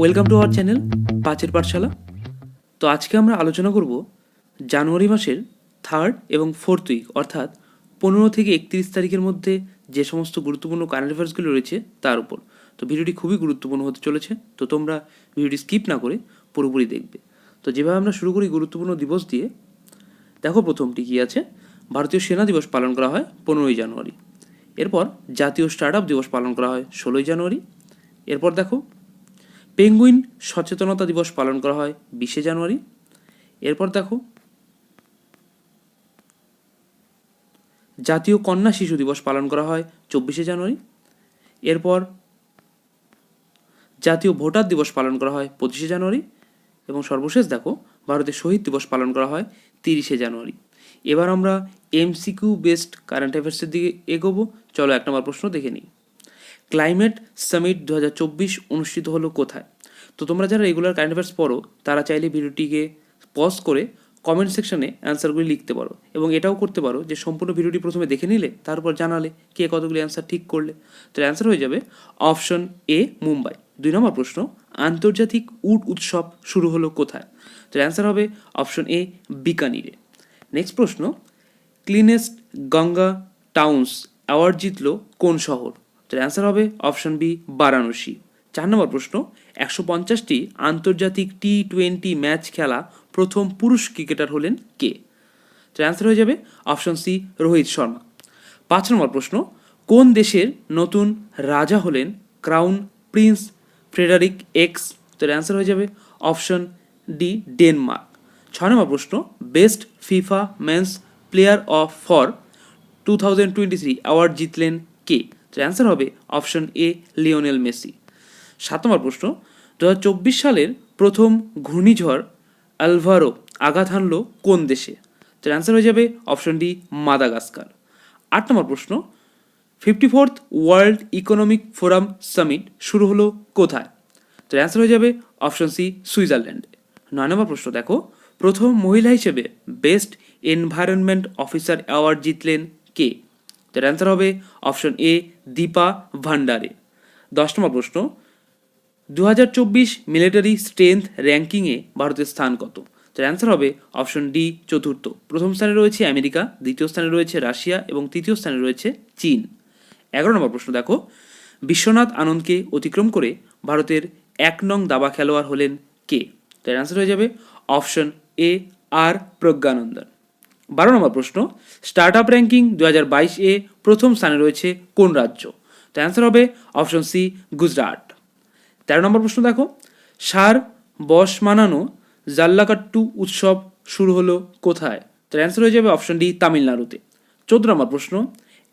Welcome to our channel পাঁচের পাঠশালা তো আজকে আমরা আলোচনা করব জানুয়ারি মাসের থার্ড এবং ফোর্থ উইক অর্থাৎ পনেরো থেকে একত্রিশ তারিখের মধ্যে যে সমস্ত গুরুত্বপূর্ণ কারেন্ট অ্যাফেয়ার্সগুলো রয়েছে তার উপর। তো ভিডিওটি খুবই গুরুত্বপূর্ণ হতে চলেছে, তো তোমরা ভিডিওটি স্কিপ না করে পুরোপুরি দেখবে। তো যেভাবে আমরা শুরু করি গুরুত্বপূর্ণ দিবস দিয়ে, দেখো প্রথমটি কী আছে। ভারতীয় সেনা দিবস পালন করা হয় পনেরোই জানুয়ারি। এরপর জাতীয় স্টার্ট আপ দিবস পালন করা হয় ষোলোই জানুয়ারি। এরপর দেখো পেঙ্গুইন সচেতনতা দিবস পালন করা হয় বিশে জানুয়ারি। এরপর দেখো, জাতীয় কন্যা শিশু দিবস পালন করা হয় চব্বিশে জানুয়ারি। এরপর জাতীয় ভোটার দিবস পালন করা হয় পঁচিশে জানুয়ারি এবং সর্বশেষ দেখো, ভারতের শহীদ দিবস পালন করা হয় তিরিশে জানুয়ারি। এবার আমরা এমসিকিউ বেসড কারেন্ট অ্যাফেয়ার্সের দিকে এগোবো। চলো এক নম্বর প্রশ্ন দেখে নিই। ক্লাইমেট সামিট দু হাজার চব্বিশ অনুষ্ঠিত হলো কোথায়? তো তোমরা যারা রেগুলার কারেন্ট অ্যাফেয়ার্স পড়ো, তারা চাইলে ভিডিওটিকে পজ করে কমেন্ট সেকশনে অ্যান্সারগুলি লিখতে পারো এবং এটাও করতে পারো যে সম্পূর্ণ ভিডিওটি প্রথমে দেখে নিলে, তারপর জানালে কে কতগুলি অ্যান্সার ঠিক করলে। তো অ্যান্সার হয়ে যাবে অপশন এ মুম্বাই দুই নম্বর প্রশ্ন, আন্তর্জাতিক উট উৎসব শুরু হলো কোথায়? তো অ্যান্সার হবে অপশন এ বিকানিরে। নেক্সট প্রশ্ন ক্লিনেস্ট গঙ্গা টাউন্স অ্যাওয়ার্ড জিতলো কোন শহর? তো অ্যান্সার হবে অপশন বি বারাণসী। চার নম্বর প্রশ্ন, একশো পঞ্চাশটি আন্তর্জাতিক টি টোয়েন্টি ম্যাচ খেলা প্রথম পুরুষ ক্রিকেটার হলেন কে? তো অ্যান্সার হয়ে যাবে অপশন সি রোহিত শর্মা। পাঁচ নম্বর প্রশ্ন, কোন দেশের নতুন রাজা হলেন ক্রাউন প্রিন্স ফ্রেডারিক এক্স তো অ্যান্সার হয়ে যাবে অপশন ডি ডেনমার্ক ছয় নম্বর প্রশ্ন best FIFA men's player of for two thousand twenty three award জিতলেন কে? তো অ্যান্সার হবে অপশন এ লিওনেল মেসি সাত নম্বর প্রশ্ন দু হাজার চব্বিশ সালের প্রথম ঘূর্ণিঝড় আলভারো আঘাত হানল কোন দেশে? তো অ্যান্সার হয়ে যাবে অপশন ডি মাদাগাস্কার। আট নম্বর প্রশ্ন fifty fourth world economic forum summit শুরু হলো কোথায়? তো অ্যান্সার হয়ে যাবে অপশন সি সুইজারল্যান্ডে। নয় নম্বর প্রশ্ন, দেখো, প্রথম মহিলা হিসেবে বেস্ট এনভায়রনমেন্ট অফিসার অ্যাওয়ার্ড জিতলেন কে? তার অ্যান্সার হবে অপশন এ দীপা ভান্ডারে দশ নম্বর প্রশ্ন দু হাজার চব্বিশ মিলিটারি স্ট্রেংথ র্যাঙ্কিংয়ে ভারতের স্থান কত? তার অ্যান্সার হবে অপশন ডি চতুর্থ। প্রথম স্থানে রয়েছে আমেরিকা, দ্বিতীয় স্থানে রয়েছে রাশিয়া এবং তৃতীয় স্থানে রয়েছে চীন। এগারো নম্বর প্রশ্ন দেখো, বিশ্বনাথ আনন্দকে অতিক্রম করে ভারতের এক নং দাবা খেলোয়াড় হলেন কে? তার অ্যান্সার হয়ে যাবে অপশন এ আর প্রজ্ঞানন্দন। বারো নম্বর প্রশ্ন স্টার্ট আপ র্যাঙ্কিং দু হাজার বাইশ এ প্রথম স্থানে রয়েছে কোন রাজ্য? তো অ্যান্সার হবে অপশন সি গুজরাট। তেরো নম্বর প্রশ্ন দেখো, সার বস মানানো জাল্লাকাট্টু উৎসব শুরু হলো কোথায়? তার অ্যান্সার হয়ে যাবে অপশন ডি তামিলনাড়ুতে। চোদ্দ নম্বর প্রশ্ন,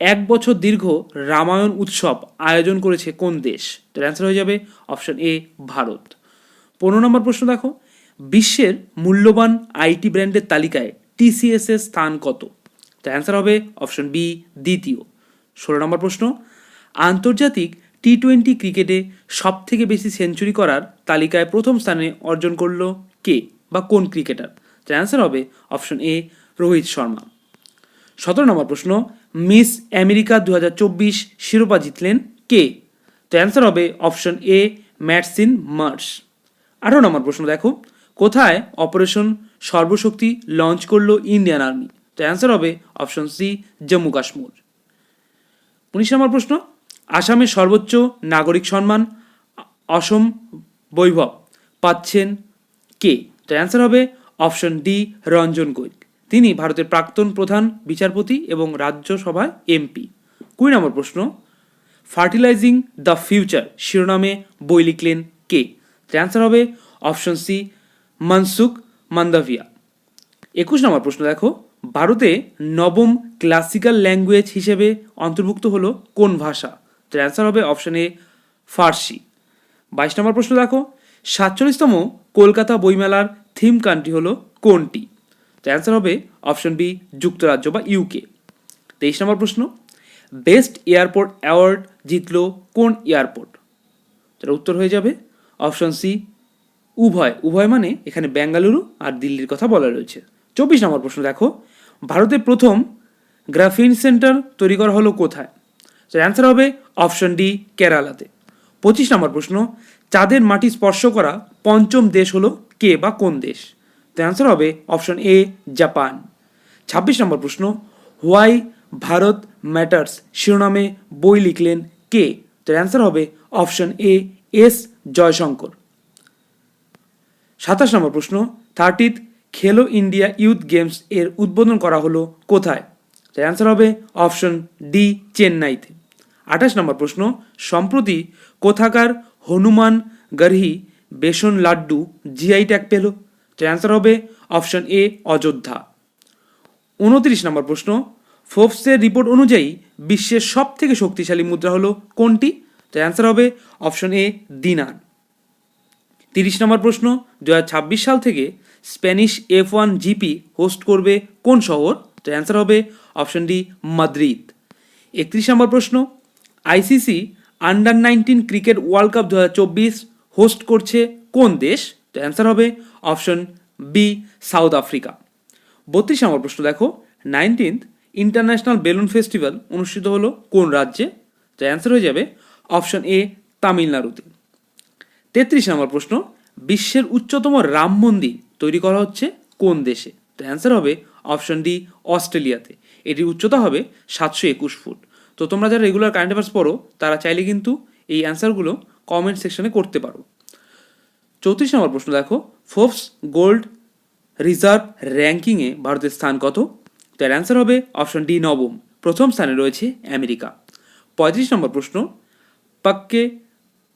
এক বছর দীর্ঘ রামায়ণ উৎসব আয়োজন করেছে কোন দেশ? তার অ্যান্সার হয়ে যাবে অপশন এ ভারত। পনেরো নম্বর প্রশ্ন দেখো, বিশ্বের মূল্যবান আইটি ব্র্যান্ডের তালিকায় টিসিএস এর স্থান কত? তো অ্যান্সার হবে অপশন বি দ্বিতীয়। ষোলো নম্বর প্রশ্ন, আন্তর্জাতিক টি টোয়েন্টি ক্রিকেটে সব থেকে বেশি সেঞ্চুরি করার তালিকায় প্রথম স্থানে অর্জন করল কে বা কোন ক্রিকেটার? তো অ্যান্সার হবে অপশন এ রোহিত শর্মা। সতেরো নম্বর প্রশ্ন, মিস আমেরিকা দু হাজার চব্বিশ শিরোপা জিতলেন কে? তো অ্যান্সার হবে অপশন এ ম্যাটসিন মার্স আঠারো নম্বর প্রশ্ন, দেখো, কোথায় অপারেশন সর্বশক্তি লঞ্চ করল ইন্ডিয়ান আর্মি তো অ্যান্সার হবে অপশন সি জম্মু কাশ্মীর উনিশ নম্বর প্রশ্ন, আসামের সর্বোচ্চ নাগরিক সম্মান, অসম বৈভব, পাচ্ছেন কে? তো অ্যান্সার হবে অপশন ডি রঞ্জন গৈক তিনি ভারতের প্রাক্তন প্রধান বিচারপতি এবং রাজ্যসভায় এমপি কুড়ি নম্বর প্রশ্ন ফার্টিলাইজিং দ্য ফিউচার শিরোনামে বই লিখলেন কে? অ্যান্সার হবে অপশন সি মনসুখ মান্দাভিয়া। একুশ নম্বর প্রশ্ন দেখো, ভারতে নবম ক্লাসিক্যাল ল্যাঙ্গুয়েজ হিসেবে অন্তর্ভুক্ত হলো কোন ভাষা? তো অ্যান্সার হবে অপশন এ ফার্সি। বাইশ নম্বর প্রশ্ন দেখো, সাতচল্লিশতম কলকাতা বইমেলার থিম কান্ট্রি হলো কোনটি? তো অ্যান্সার হবে অপশন বি যুক্তরাজ্য বা ইউকে তেইশ নম্বর প্রশ্ন বেস্ট এয়ারপোর্ট অ্যাওয়ার্ড জিতলো কোন এয়ারপোর্ট তার উত্তর হয়ে যাবে অপশন সি উভয় উভয় মানে এখানে বেঙ্গালুরু আর দিল্লির কথা বলা রয়েছে। চব্বিশ নম্বর প্রশ্ন দেখো। ভারতের প্রথম গ্রাফিন সেন্টার তৈরি করা হলো কোথায়? তো অ্যান্সার হবে অপশন ডি কেরালাতে। পঁচিশ নম্বর প্রশ্ন, চাঁদের মাটি স্পর্শ করা পঞ্চম দেশ হলো কে বা কোন দেশ? তো অ্যান্সার হবে অপশন এ জাপান। ছাব্বিশ নম্বর প্রশ্ন হোয়াই ভারত ম্যাটার্স শিরোনামে বই লিখলেন কে? তো অ্যান্সার হবে অপশন এ এস জয়শঙ্কর। সাতাশ নম্বর প্রশ্ন থার্টিথ খেলো ইন্ডিয়া ইউথ গেমস এর উদ্বোধন করা হলো কোথায়? তো অ্যান্সার হবে অপশন ডি চেন্নাইতে আঠাশ নম্বর প্রশ্ন, সম্প্রতি কোথাকার হনুমান গরহি বেসন লাড্ডু জিআই ট্যাগ পেল? তো অ্যান্সার হবে অপশন এ অযোধ্যা। উনত্রিশ নম্বর প্রশ্ন ফোর্বসের রিপোর্ট অনুযায়ী বিশ্বের সব থেকে শক্তিশালী মুদ্রা হলো কোনটি? তো অ্যান্সার হবে অপশন এ দিনার তিরিশ নম্বর প্রশ্ন দু সাল থেকে Spanish F one GP host করবে কোন শহর? তো অ্যান্সার হবে অপশন ডি, মাদ্রিদ। একত্রিশ নম্বর প্রশ্ন ICC under nineteen cricket world cup দু হাজার চব্বিশ হোস্ট করছে কোন দেশ? তো অ্যান্সার হবে অপশন বি, সাউথ আফ্রিকা। বত্রিশ নম্বর প্রশ্ন দেখো, নাইনটিন্থ ইন্টারন্যাশনাল বেলুন ফেস্টিভ্যাল অনুষ্ঠিত হলো কোন রাজ্যে? তো অ্যান্সার হয়ে যাবে অপশন এ, তামিলনাড়ুতে। তেত্রিশ নম্বর প্রশ্ন, বিশ্বের উচ্চতম রাম মন্দির তৈরি করা হচ্ছে কোন দেশে? তো অ্যান্সার হবে অপশন ডি অস্ট্রেলিয়াতে। এটির উচ্চতা হবে সাতশো একুশ ফুট। তো তোমরা যারা রেগুলার কারেন্ট অ্যাফেয়ার্স পড়ো, তারা চাইলে কিন্তু এই অ্যান্সারগুলো কমেন্ট সেকশনে করতে পারো। চৌত্রিশ নম্বর প্রশ্ন দেখো ফোর্বস গোল্ড রিজার্ভ র্যাঙ্কিংয়ে ভারতের স্থান কত? তার অ্যান্সার হবে অপশন ডি নবম। প্রথম স্থানে রয়েছে আমেরিকা। পঁয়ত্রিশ নম্বর প্রশ্ন, পাক্কে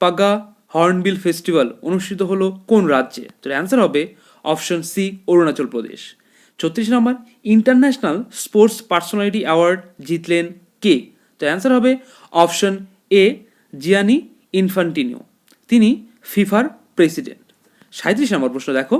পাগা হর্নবিল ফেস্টিভ্যাল অনুষ্ঠিত হলো কোন রাজ্যে? তো অ্যান্সার হবে অপশন সি অরুণাচল প্রদেশ। ছত্রিশ নম্বর ইন্টারন্যাশনাল স্পোর্টস পার্সোনালিটি অ্যাওয়ার্ড জিতলেন কে? তো অ্যান্সার হবে অপশন এ জিয়ানি ইনফান্টিনিও তিনি ফিফার প্রেসিডেন্ট সাঁত্রিশ নম্বর প্রশ্ন দেখো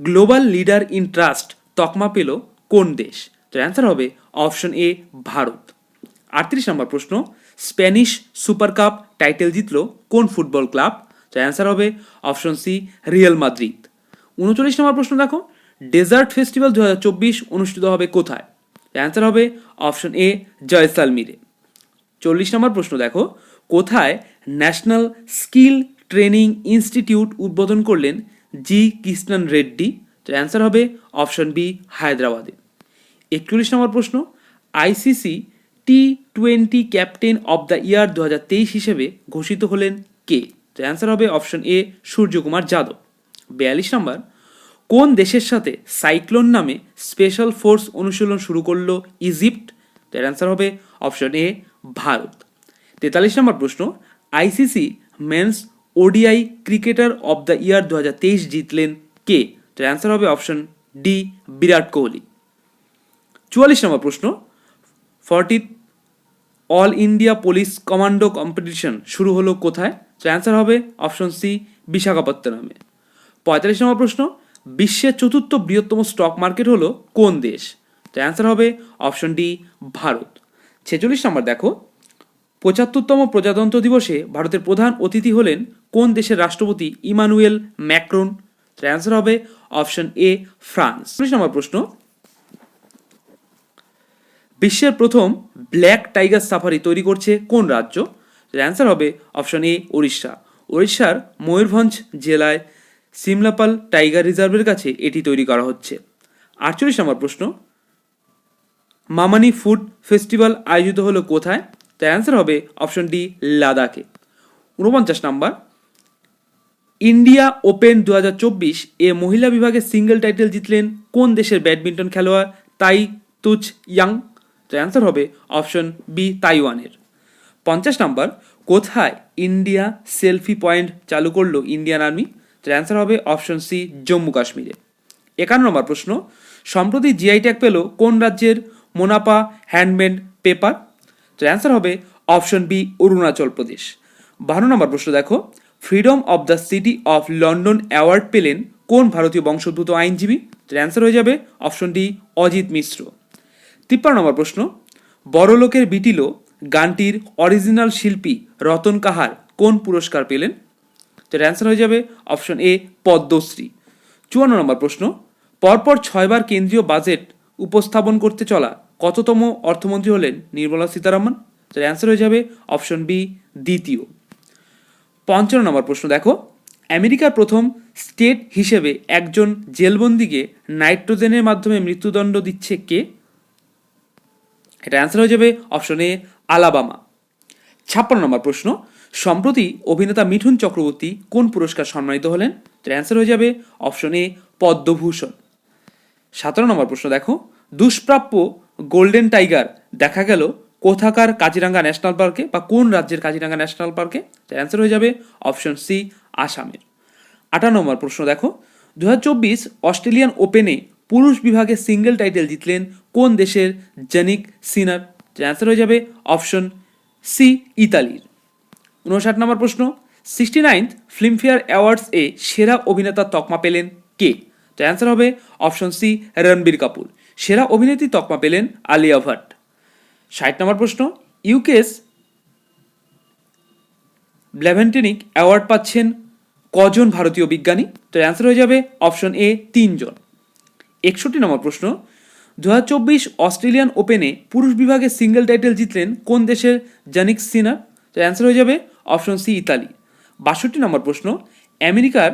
গ্লোবাল লিডার ইন ট্রাস্ট তকমা পেল কোন দেশ? তো অ্যান্সার হবে অপশন এ ভারত। আটত্রিশ নম্বর প্রশ্ন স্প্যানিশ সুপার কাপ টাইটেল জিতলো কোন ফুটবল ক্লাব তো অ্যান্সার হবে অপশন সি রিয়েল মাদ্রিদ উনচল্লিশ নম্বর প্রশ্ন দেখো ডেজার্ট ফেস্টিভ্যাল দু হাজার চব্বিশ অনুষ্ঠিত হবে কোথায়? অ্যান্সার হবে অপশন এ জয়সালমিরে চল্লিশ নম্বর প্রশ্ন দেখো, কোথায় ন্যাশনাল স্কিল ট্রেনিং ইনস্টিটিউট উদ্বোধন করলেন জি কৃষ্ণন রেড্ডি তো অ্যান্সার হবে অপশন বি হায়দ্রাবাদে। একচল্লিশ নম্বর প্রশ্ন ICC T twenty captain of the year দু হাজার তেইশ হিসেবে ঘোষিত হলেন কে? তো অ্যান্সার হবে অপশন এ সূর্যকুমার যাদব। বিয়াল্লিশ নম্বর, কোন দেশের সাথে সাইক্লোন নামে স্পেশাল ফোর্স অনুশীলন শুরু করল ইজিপ্ট? তার অ্যান্সার হবে অপশন এ ভারত। তেতাল্লিশ নম্বর প্রশ্ন ICC men's ODI cricketer of the year দু হাজার তেইশ জিতলেন কে? তার অ্যান্সার হবে অপশন ডি বিরাট কোহলি। চুয়াল্লিশ নম্বর প্রশ্ন forty all India police commando competition শুরু হলো কোথায়? তো অ্যান্সার হবে অপশন সি বিশাখাপত্তনমে পঁয়তাল্লিশ নম্বর প্রশ্ন, বিশ্বের চতুর্থ বৃহত্তম স্টক মার্কেট হলো কোন দেশ? তো অ্যান্সার হবে অপশন ডি ভারত। ছেচল্লিশ নম্বর দেখো, পঁচাত্তরতম প্রজাতন্ত্র দিবসে ভারতের প্রধান অতিথি হলেন কোন দেশের রাষ্ট্রপতি ইমানুয়েল ম্যাক্রন? তো অ্যান্সার হবে অপশন এ ফ্রান্স। চল্লিশ নম্বর প্রশ্ন, বিশ্বের প্রথম ব্ল্যাক টাইগার সাফারি তৈরি করছে কোন রাজ্য? অ্যান্সার হবে অপশন এ উড়িষ্যা উড়িষ্যার ময়ূরভঞ্জ জেলায় সিমলাপাল টাইগার রিজার্ভের কাছে এটি তৈরি করা হচ্ছে। আটচল্লিশ নম্বর প্রশ্ন। মামানি ফুড ফেস্টিভ্যাল আয়োজিত হলো কোথায়? তার অ্যান্সার হবে অপশন ডি লাদাখে। উনপঞ্চাশ নম্বর। ইন্ডিয়া ওপেন দু হাজার চব্বিশ এ মহিলা বিভাগে সিঙ্গেল টাইটেল জিতলেন কোন দেশের ব্যাডমিন্টন খেলোয়াড় তাই তুচ ইয়াং? তো অ্যান্সার হবে অপশন বি তাইওয়ানের। পঞ্চাশ নাম্বার, কোথায় ইন্ডিয়া সেলফি পয়েন্ট চালু করল ইন্ডিয়ান আর্মি? তো অ্যান্সার হবে অপশন সি জম্মু কাশ্মীরে। একান্ন নম্বর প্রশ্ন, সম্প্রতি জিআই ট্যাগ পেল কোন রাজ্যের মোনাপা হ্যান্ডমেড পেপার তো অ্যান্সার হবে অপশন বি অরুণাচল প্রদেশ। বারো নম্বর প্রশ্ন দেখো freedom of the city of London award পেলেন কোন ভারতীয় বংশোদ্ভূত আইনজীবী? তো অ্যান্সার হয়ে যাবে অপশন ডি অজিত মিশ্র। তিপ্পান্ন নম্বর প্রশ্ন, বড়লোকের বিটিলো গানটির অরিজিনাল শিল্পী রতন কাহার কোন পুরস্কার পেলেন? তো অ্যান্সার হয়ে যাবে অপশন এ পদ্মশ্রী। চুয়ান্ন নম্বর প্রশ্ন, পরপর ছয়বার কেন্দ্রীয় বাজেট উপস্থাপন করতে চলা কততম অর্থমন্ত্রী হলেন নির্মলা সীতারামন? তার অ্যান্সার হয়ে যাবে অপশন বি দ্বিতীয়। পঞ্চান্ন নম্বর প্রশ্ন, দেখো, আমেরিকার প্রথম স্টেট হিসেবে একজন জেলবন্দিকে নাইট্রোজেনের মাধ্যমে মৃত্যুদণ্ড দিচ্ছে কে? এটা অ্যান্সার হয়ে যাবে অপশন এ আলাবামা। ছাপ্পান্ন নম্বর প্রশ্ন, সম্প্রতি অভিনেতা মিঠুন চক্রবর্তী কোন পুরস্কার সম্মানিত হলেন? তার অ্যান্সার হয়ে যাবে অপশন এ পদ্মভূষণ। সতেরো নম্বর প্রশ্ন, দেখো, দুষ্প্রাপ্য গোল্ডেন টাইগার দেখা গেল কোথাকার কাজিরাঙ্গা ন্যাশনাল পার্কে বা কোন রাজ্যের কাজিরাঙ্গা ন্যাশনাল পার্কে? তার অ্যান্সার হয়ে যাবে অপশন সি আসামের। আঠারো নম্বর প্রশ্ন, দেখো দু হাজার চব্বিশ অস্ট্রেলিয়ান ওপেনে পুরুষ বিভাগে সিঙ্গেল টাইটেল জিতলেন কোন দেশের জেনিক সিনার? অ্যান্সার হয়ে যাবে অপশন সি ইতালির উনষাট নম্বর প্রশ্ন সিক্সটি নাইন্থ ফিল্মফেয়ার অ্যাওয়ার্ডস এ সেরা অভিনেতার তকমা পেলেন কে? তো অ্যান্সার হবে অপশন সি রণবীর কাপুর সেরা অভিনেত্রী তকমা পেলেন আলিয়া ভাট ষাট নম্বর প্রশ্ন ইউকেস ব্লেভেন্টেনিক অ্যাওয়ার্ড পাচ্ছেন কজন ভারতীয় বিজ্ঞানী? তো অ্যান্সার হয়ে যাবে অপশন এ তিনজন। একষট্টি নম্বর প্রশ্ন দু অস্ট্রেলিয়ান ওপেনে পুরুষ বিভাগে সিঙ্গেল টাইটেল জিতলেন কোন দেশের জানিক সিনার তো অ্যান্সার হয়ে যাবে অপশন সি ইতালি। বাষট্টি নম্বর প্রশ্ন, আমেরিকার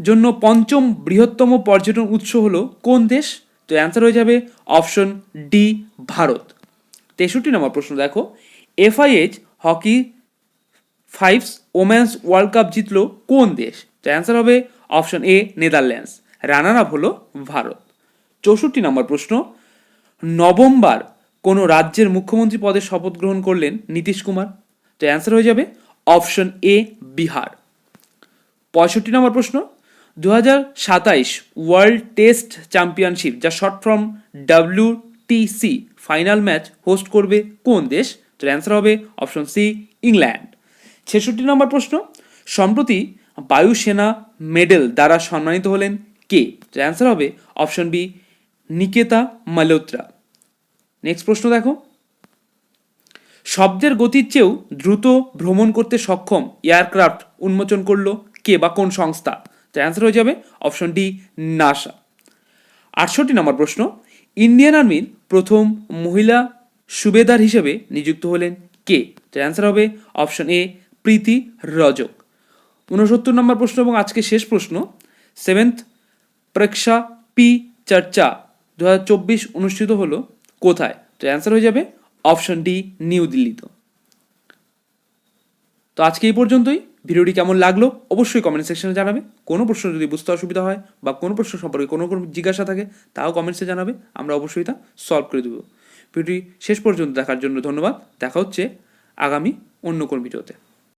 জন্য পঞ্চম বৃহত্তম পর্যটন উৎস হলো কোন দেশ? তো অ্যান্সার হয়ে যাবে অপশন ডি ভারত। তেষট্টি নম্বর প্রশ্ন, দেখো FIH hockey fives women's world cup জিতলো কোন দেশ? তো অ্যান্সার হবে option A Netherlands runner up হলো ভারত। চৌষট্টি নম্বর প্রশ্ন, নভেম্বর কোনো রাজ্যের মুখ্যমন্ত্রী পদে শপথ গ্রহণ করলেন নীতিশ কুমার? তো অ্যান্সার হয়ে যাবে অপশন এ বিহার। পঁয়ষট্টি নম্বর প্রশ্ন দু হাজার সাতাইশ ওয়ার্ল্ড টেস্ট চ্যাম্পিয়নশিপ যা short from W TC final match host করবে কোন দেশ? তো অ্যান্সার হবে অপশন সি ইংল্যান্ড ছেষট্টি নম্বর প্রশ্ন, সম্প্রতি বায়ুসেনা মেডেল দ্বারা সম্মানিত হলেন কে? তো অ্যান্সার হবে option B Niketa Malhotra next প্রশ্ন দেখো। শব্দের গতির চেয়েও দ্রুত ভ্রমণ করতে সক্ষম এয়ারক্রাফট উন্মোচন করল কে বা কোন সংস্থা? তো অ্যান্সার হয়ে যাবে অপশন ডি নাসা আটষট্টি নম্বর প্রশ্ন ইন্ডিয়ান আর্মির প্রথম মহিলা সুবেদার হিসেবে নিযুক্ত হলেন কে? তো অ্যান্সার হবে অপশন এ প্রীতি রজক। উনসত্তর নম্বর প্রশ্ন এবং আজকে শেষ প্রশ্ন সেভেন্থ পরীক্ষা পি চর্চা দু হাজার চব্বিশ অনুষ্ঠিত হলো কোথায়? তো অ্যান্সার হয়ে যাবে অপশন ডি নিউ দিল্লিতে তো আজকে এই পর্যন্তই। ভিডিওটি কেমন লাগল অবশ্যই কমেন্ট সেকশনে জানাবে। কোনো প্রশ্ন যদি বুঝতে অসুবিধা হয় বা কোনো প্রশ্ন সম্পর্কে কোনো কোনো জিজ্ঞাসা থাকে, তাও কমেন্টসে জানাবে। আমরা অবশ্যই তা সলভ করে দেবো। ভিডিওটি শেষ পর্যন্ত দেখার জন্য ধন্যবাদ। দেখা হচ্ছে আগামী অন্য কোন ভিডিওতে।